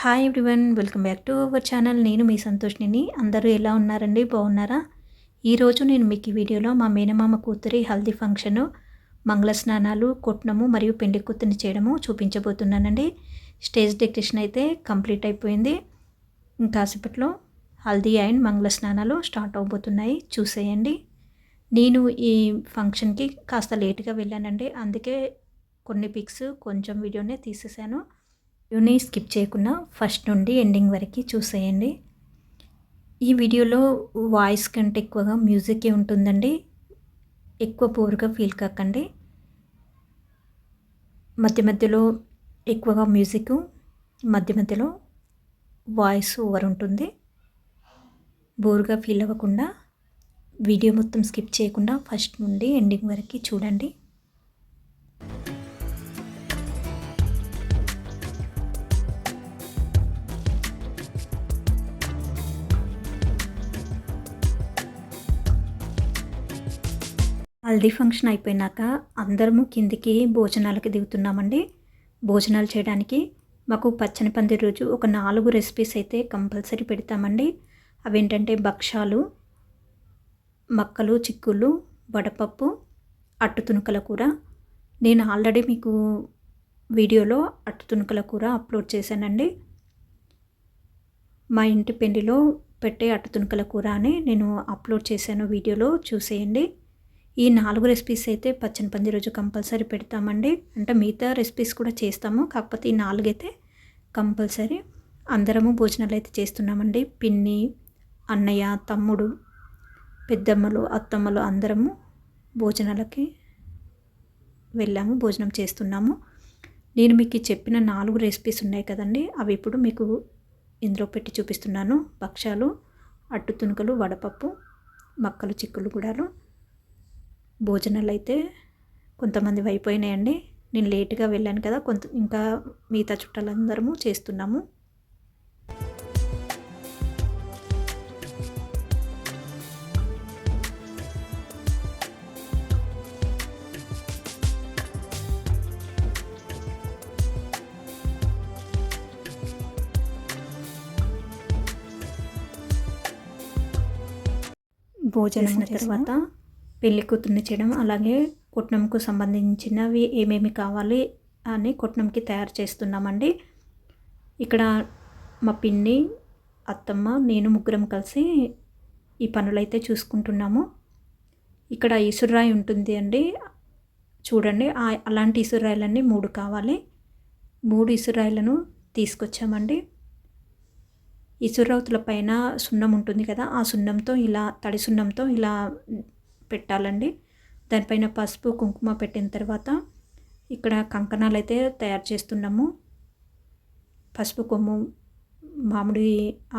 Hi everyone welcome back to our channel నేను మీ సంతోష్ని అందరూ ఎలా ఉన్నారండి? బాగున్నారా? ఈరోజు నేను మీకు ఈ వీడియోలో మా మేనమామ కూతురి హల్దీ ఫంక్షను మంగళ స్నానాలు కొట్నము మరియు పెండి కూతురిని చేయడము చూపించబోతున్నానండి. స్టేజ్ డెకరేషన్ అయితే కంప్లీట్ అయిపోయింది. ఇంకాసేపట్లో హల్దీ అండ్ మంగళ స్నానాలు స్టార్ట్ అవబోతున్నాయి. చూసేయండి. నేను ఈ ఫంక్షన్కి కాస్త లేట్గా వెళ్ళానండి. అందుకే కొన్ని పిక్స్ కొంచెం వీడియోనే తీసేసాను వీడియోని స్కిప్ చేయకుండా ఫస్ట్ నుండి ఎండింగ్ వరకు చూసేయండి. ఈ వీడియోలో వాయిస్ కంటే ఎక్కువగా మ్యూజికే ఉంటుందండి. ఎక్కువ పూర్గా ఫీల్ కాకండి. మధ్య మధ్యలో ఎక్కువగా మ్యూజిక్ మధ్య మధ్యలో వాయిస్ ఓవర్ ఉంటుంది. బోర్గా ఫీల్ అవ్వకుండా వీడియో మొత్తం స్కిప్ చేయకుండా ఫస్ట్ నుండి ఎండింగ్ వరకు చూడండి. హల్దీ ఫంక్షన్ అయిపోయినాక అందరము కిందికి భోజనాలకి దిగుతున్నామండి. భోజనాలు చేయడానికి మాకు పచ్చని పంది రోజు ఒక నాలుగు రెసిపీస్ అయితే కంపల్సరీ పెడతామండి. అవేంటంటే భక్షాలు మక్కలు చిక్కులు వడపప్పు అట్టు తునుకల కూర. నేను ఆల్రెడీ మీకు వీడియోలో అట్టు తునుకల కూర అప్లోడ్ చేశానండి. మా ఇంటి పెండిలో పెట్టే అట్టు తునుకల కూర అని నేను అప్లోడ్ చేశాను వీడియోలో చూసేయండి. ఈ నాలుగు రెసిపీస్ అయితే పచ్చని పంది రోజు కంపల్సరీ పెడతామండి. అంటే మిగతా రెసిపీస్ కూడా చేస్తాము. కాకపోతే ఈ నాలుగైతే కంపల్సరీ అందరము భోజనాలు అయితే చేస్తున్నామండి. పిన్ని అన్నయ్య తమ్ముడు పెద్దమ్మలు అత్తమ్మలు అందరము భోజనాలకి వెళ్ళాము భోజనం చేస్తున్నాము. నేను మీకు చెప్పిన నాలుగు రెసిపీస్ ఉన్నాయి కదండి. అవి ఇప్పుడు మీకు ఇందులో పెట్టి చూపిస్తున్నాను. భక్షాలు అట్టు తునుకలు వడపప్పు మక్కలు చిక్కులు కూడాలు భోజనాలు అయితే కొంతమంది అయిపోయినాయండి. నేను లేట్గా వెళ్ళాను కదా కొంత ఇంకా మిగతా చుట్టాలందరము చేస్తున్నాము. భోజనం తర్వాత పెళ్ళి కూతుర్ని చేయడం అలాగే కుట్నంకు సంబంధించినవి ఏమేమి కావాలి అని కుట్నంకి తయారు చేస్తున్నామండి. ఇక్కడ మా పిన్ని అత్తమ్మ నేను ముగ్గురం కలిసి ఈ పనులైతే చూసుకుంటున్నాము. ఇక్కడ ఇసురాయి ఉంటుంది అండి. చూడండి అలాంటి ఇసురాయిలన్నీ మూడు కావాలి. మూడు ఇసురాయిలను తీసుకొచ్చామండి. ఇసురవతుల పైన సున్నం ఉంటుంది కదా ఆ సున్నంతో ఇలా తడి సున్నంతో ఇలా పెట్టాలండి. దానిపైన పసుపు కుంకుమ పెట్టిన తర్వాత ఇక్కడ కంకణాలు అయితే తయారు చేస్తున్నాము. పసుపు కొమ్ము మామిడి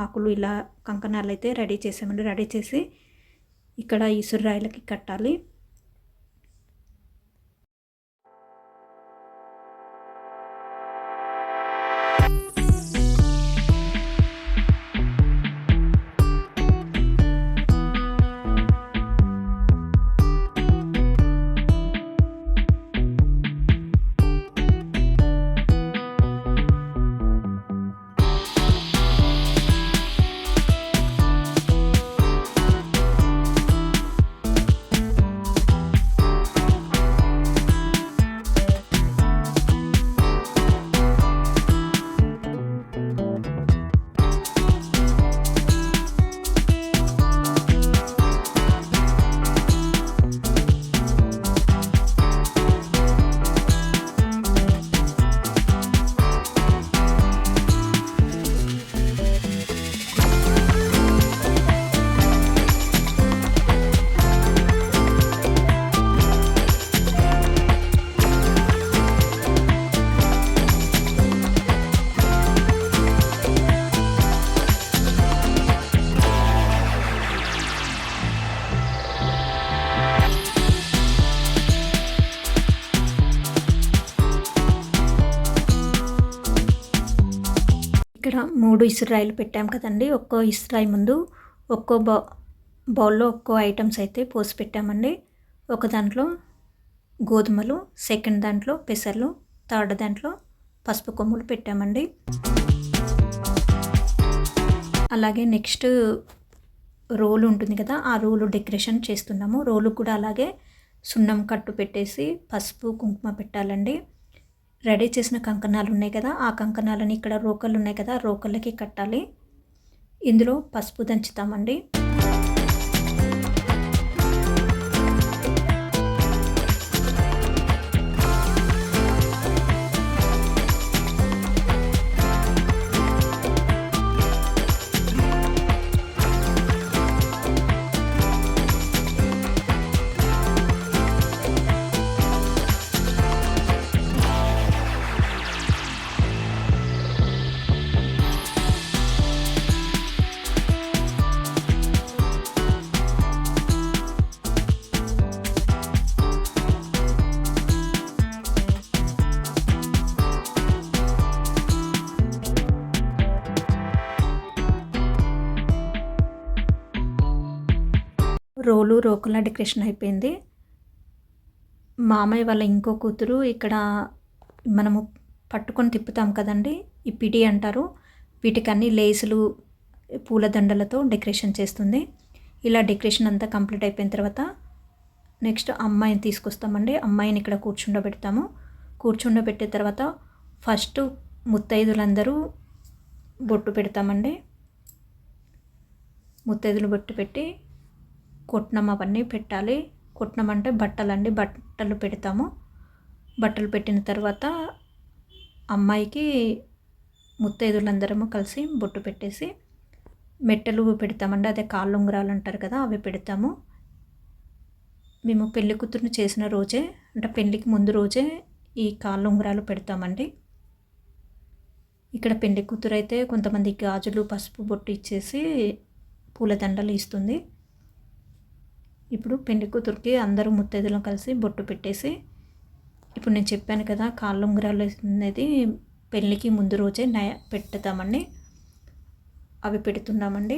ఆకులు ఇలా కంకణాలు అయితే రెడీ చేసామండి. రెడీ చేసి ఇక్కడ ఇసురాయిలకి కట్టాలి. మూడు ఇసురాయిలు పెట్టాం కదండి. ఒక్కో ఇసురాయి ముందు ఒక్కో బౌ బౌల్లో ఒక్కో ఐటమ్స్ అయితే పోసి పెట్టామండి. ఒక దాంట్లో గోధుమలు సెకండ్ దాంట్లో పెసర్లు థర్డ్ దాంట్లో పసుపు కొమ్ములు పెట్టామండి. అలాగే నెక్స్ట్ రోలు ఉంటుంది కదా ఆ రోలు డెకరేషన్ చేస్తున్నాము. రోలు కూడా అలాగే సున్నం కట్టు పెట్టేసి పసుపు కుంకుమ పెట్టాలండి. రెడీ చేసిన కంకణాలు ఉన్నాయి కదా ఆ కంకణాలని ఇక్కడ రోకళ్ళు ఉన్నాయి కదా రోకళ్ళకి కట్టాలి. ఇందులో పసుపు దంచుతామండి. రోలు డెకరేషన్ అయిపోయింది. మామయ్య వాళ్ళ ఇంకో కూతురు ఇక్కడ మనము పట్టుకొని తిప్పుతాం కదండి ఈ పిడి అంటారు. వీటికన్నీ లేసులు పూలదండలతో డెకరేషన్ చేస్తుంది. ఇలా డెకరేషన్ అంతా కంప్లీట్ అయిపోయిన తర్వాత నెక్స్ట్ అమ్మాయిని తీసుకొస్తామండి. అమ్మాయిని ఇక్కడ కూర్చుండబెడతాము. కూర్చుండబెట్టిన తర్వాత ఫస్ట్ ముత్తైదులందరూ బొట్టు పెడతామండి. ముత్తైదులు బొట్టు పెట్టి కొట్నం అవన్నీ పెట్టాలి. కొట్నం అంటే బట్టలు అండి బట్టలు పెడతాము. బట్టలు పెట్టిన తర్వాత అమ్మాయికి ముత్తైదులందరము కలిసి బొట్టు పెట్టేసి మెట్టెలు పెడతామండి. అదే కాళ్ళుంగరాలు అంటారు కదా అవి పెడతాము. మేము పెళ్ళి కూతురుని చేసిన రోజే అంటే పెళ్ళికి ముందు రోజే ఈ కాళ్ళుంగరాలు పెడతామండి. ఇక్కడ పెళ్ళి కూతురు అయితే కొంతమంది గాజులు పసుపు బొట్టు ఇచ్చేసి పూలదండలు ఇస్తుంది. ఇప్పుడు పెళ్ళి కూతురికి అందరూ ముత్తైదులను కలిసి బొట్టు పెట్టేసి ఇప్పుడు నేను చెప్పాను కదా కాళ్ళు ఉంగరాలు అనేది పెళ్ళికి ముందు రోజే నయ పెట్టుతామండి. అవి పెడుతున్నామండి.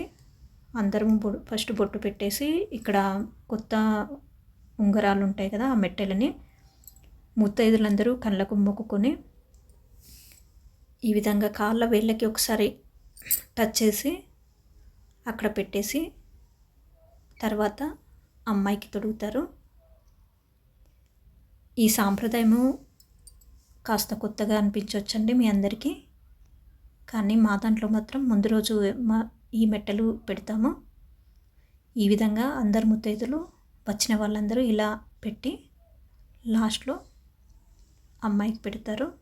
అందరం ఫస్ట్ బొట్టు పెట్టేసి ఇక్కడ కొత్త ఉంగరాలు ఉంటాయి కదా ఆ మెట్టెలని ముత్తైదులందరూ కళ్ళకు మొక్కుకొని ఈ విధంగా కాళ్ళ వేళ్ళకి ఒకసారి టచ్ చేసి అక్కడ పెట్టేసి తర్వాత అమ్మాయికి తొడుగుతారు. ఈ సాంప్రదాయము కాస్త కొత్తగా అనిపించవచ్చండి మీ అందరికీ. కానీ మా దాంట్లో మాత్రం ముందు రోజు మా ఈ మెట్టలు పెడతాము. ఈ విధంగా అందరు ముత్తైదులు వచ్చిన వాళ్ళందరూ ఇలా పెట్టి లాస్ట్లో అమ్మాయికి పెడతారు.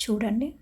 చూడండి.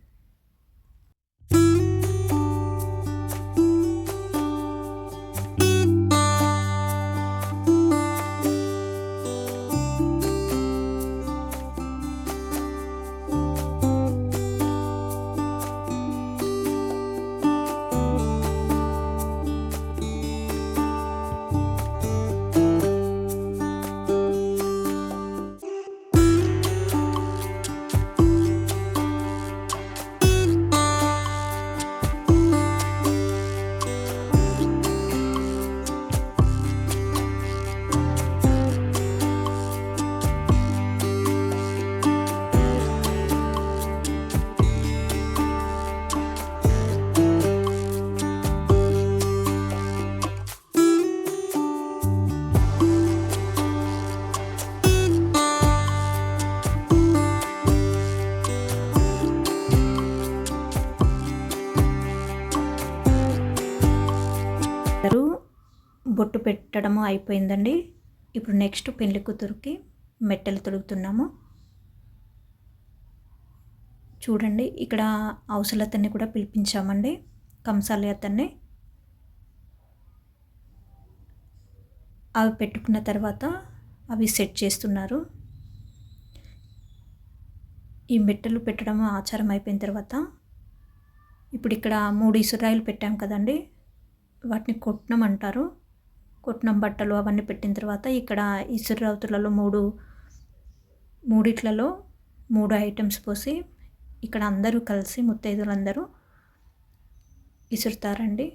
పెట్టడము అయిపోయిందండి. ఇప్పుడు నెక్స్ట్ పెళ్ళి కూతురుకి మెట్టెలు తొడుగుతున్నాము. చూడండి ఇక్కడ అవసలతని కూడా పిలిపించామండి. కంసాలి అతన్ని. అవి పెట్టుకున్న తర్వాత అవి సెట్ చేస్తున్నారు. ఈ మెట్టెలు పెట్టడం ఆచారం అయిపోయిన తర్వాత ఇప్పుడు ఇక్కడ మూడు ఇసురాయిలు పెట్టాం కదండి. వాటిని కొట్టడం అంటారు కొట్నం బట్టలు అవన్నీ పెట్టిన తర్వాత ఇక్కడ ఇసురవతులలో మూడు మూడిట్లలో మూడు ఐటమ్స్ పోసి ఇక్కడ అందరూ కలిసి ముత్తైదులందరూ ఇసురుతారండి.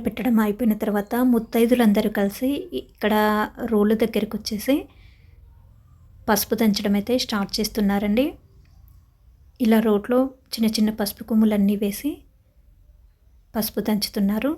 అక్షింతలు పెట్టడం అయిపోయిన తర్వాత ముత్తైదులందరూ కలిసి ఇక్కడ రోడ్ల దగ్గరికి వచ్చేసి పసుపు దంచడం అయితే స్టార్ట్ చేస్తున్నారండి. ఇలా రోడ్లో చిన్న చిన్న పసుపు కొమ్ములన్నీ వేసి పసుపు దంచుతున్నారు.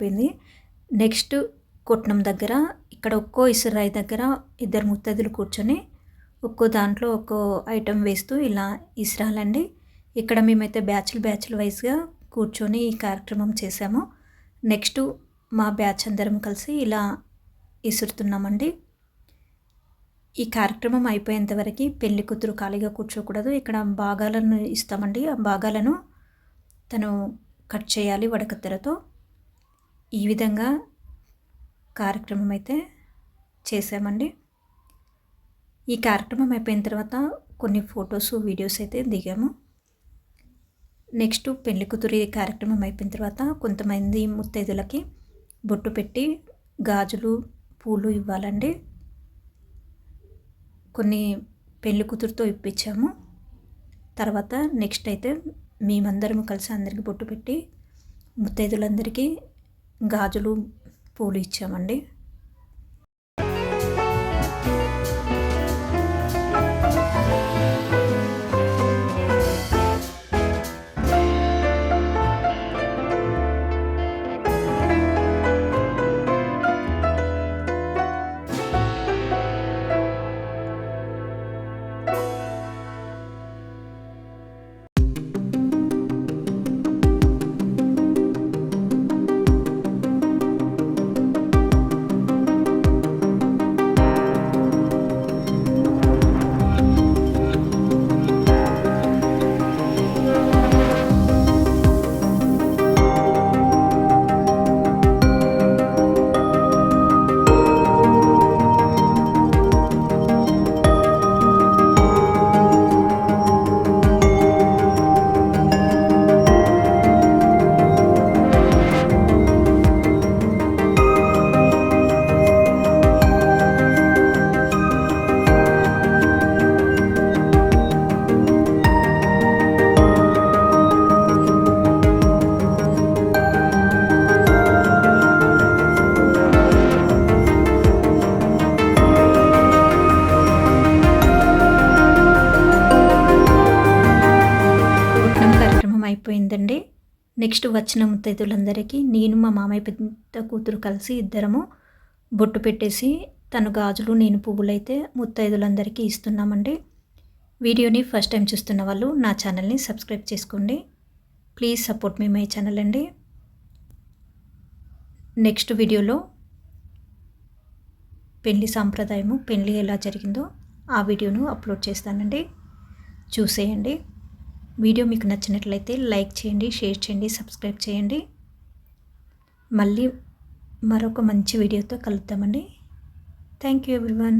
అయిపోయింది. నెక్స్ట్ కొట్నం దగ్గర ఇక్కడ ఒక్కో ఇసురాయి దగ్గర ఇద్దరు ముత్తదులు కూర్చొని ఒక్కో దాంట్లో ఒక్కో ఐటెం వేస్తూ ఇలా ఇసురాలండి. ఇక్కడ మేమైతే బ్యాచ్లు బ్యాచ్లు వైజ్గా కూర్చొని ఈ కార్యక్రమం చేసాము నెక్స్ట్ మా బ్యాచ్ అందరం కలిసి ఇలా ఇసురుతున్నామండి. ఈ కార్యక్రమం అయిపోయేంతవరకు పెళ్ళి కూతురు ఖాళీగా కూర్చోకూడదు. ఇక్కడ భాగాలను ఇస్తామండి. ఆ భాగాలను తను కట్ చేయాలి వడకత్తెరతో. ఈ విధంగా కార్యక్రమం అయితే చేసామండి ఈ కార్యక్రమం అయిపోయిన తర్వాత కొన్ని ఫొటోస్ వీడియోస్ అయితే దిగాము. నెక్స్ట్ పెళ్ళి కూతురి కార్యక్రమం అయిపోయిన తర్వాత కొంతమంది ముత్తైదులకి బొట్టు పెట్టి గాజులు పూలు ఇవ్వాలండి. కొన్ని పెళ్ళి కూతురుతో ఇప్పించాము. తర్వాత నెక్స్ట్ అయితే మేమందరం కలిసి అందరికీ బొట్టు పెట్టి ముత్తైదులందరికీ గాజులు పూలు ఇచ్చామండి. నెక్స్ట్ వచ్చిన ముత్తైదులందరికీ నేను మా మామయ్య పెద్ద కూతురు కలిసి ఇద్దరము బొట్టు పెట్టేసి తను గాజులు నేను పువ్వులైతే ముత్తైదులందరికీ ఇస్తున్నామండి. వీడియోని ఫస్ట్ టైం చూస్తున్న వాళ్ళు నా ఛానల్ని సబ్స్క్రైబ్ చేసుకోండి. Please support me my channel అండి. నెక్స్ట్ వీడియోలో పెళ్ళి సాంప్రదాయము పెళ్ళి ఎలా జరిగిందో ఆ వీడియోను అప్లోడ్ చేస్తానండి. చూసేయండి. వీడియో మీకు నచ్చినట్లయితే లైక్ చేయండి షేర్ చేయండి సబ్స్క్రైబ్ చేయండి. మళ్ళీ మరొక మంచి వీడియోతో కలుద్దామండి. Thank you everyone